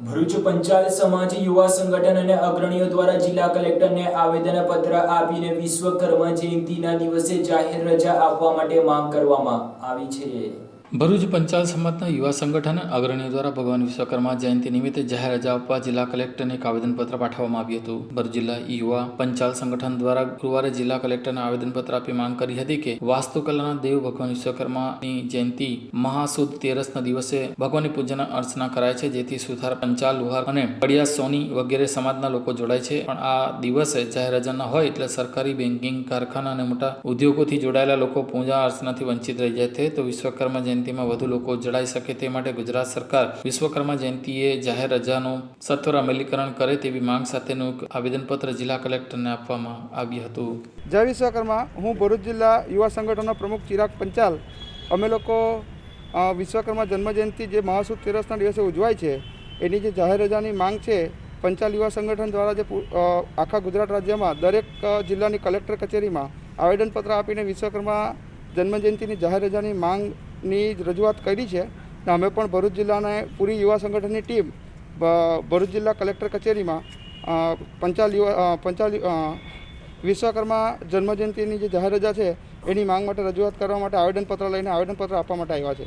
ભરૂચ પંચાયત સમાજ યુવા સંગઠન અને અગ્રણીઓ દ્વારા જિલ્લા કલેક્ટરને આવેદનપત્ર આપીને વિશ્વકર્મા જયંતિના દિવસે જાહેર રજા આપવા માટે માંગ કરવામાં આવી છે. ભરૂચ પંચાલ સમાજના યુવા સંગઠન અગ્રણીઓ દ્વારા ભગવાન વિશ્વકર્મા જયંતિ નિમિત્તે જાહેર રજા આપવા જિલ્લા કલેક્ટરને એક આવેદનપત્ર પાઠવવામાં આવ્યું હતું. ભરૂચ જિલ્લા યુવા પંચાલ સંગઠન દ્વારા ગુરુવારે જિલ્લા કલેક્ટરને આવેદનપત્ર આપી માંગ કરી હતી કે વાસ્તુકલાના દેવ ભગવાન વિશ્વકર્માની જયંતિ મહાસુદ તેરસના દિવસે ભગવાનની પૂજન અર્ચના કરાય છે, જેથી સુથાર પંચાલ, લુહાર અને પડિયા સોની વગેરે સમાજના લોકો જોડાય છે. પણ આ દિવસે જાહેર રજા ન હોય એટલે સરકારી બેન્કિંગ કારખાના અને મોટા ઉદ્યોગોથી જોડાયેલા લોકો પૂજા અર્ચનાથી વંચિત રહી જાય છે. તો વિશ્વકર્મા જયંતિમાં વધુ લોકો જોડાઈ શકે તે માટે ગુજરાત સરકાર વિશ્વકર્મા જયંતિએ જાહેર રજાનું સત્વર અમલીકરણ કરે તેવી માંગ સાથેનું આવેદનપત્ર જિલ્લા કલેક્ટરને આપવામાં આવ્યું હતું. જય વિશ્વકર્મા. હું ભરૂચ જિલ્લા યુવા સંગઠનનો પ્રમુખ ચિરાગ પંચાલ. અમે લોકો વિશ્વકર્મા જન્મજયંતિ જે મહાસુદ તેરસના દિવસે ઉજવાય છે, એની જે જાહેર રજાની માંગ છે, પંચાલ યુવા સંગઠન દ્વારા જે આખા ગુજરાત રાજ્યમાં દરેક જિલ્લાની કલેક્ટર કચેરીમાં આવેદનપત્ર આપીને વિશ્વકર્મા જન્મજયંતિની જાહેર રજાની માંગની રજૂઆત કરી છે. ને અમે પણ ભરૂચ જિલ્લાને પૂરી યુવા સંગઠનની ટીમ ભરૂચ જિલ્લા કલેક્ટર કચેરીમાં પંચાલ યુવા પંચાલ વિશ્વકર્મા જન્મજયંતિની જે જાહેર રજા છે, એની માંગ માટે રજૂઆત કરવા માટે આવેદનપત્ર લઈને આવેદનપત્ર આપવા માટે આવ્યા છે.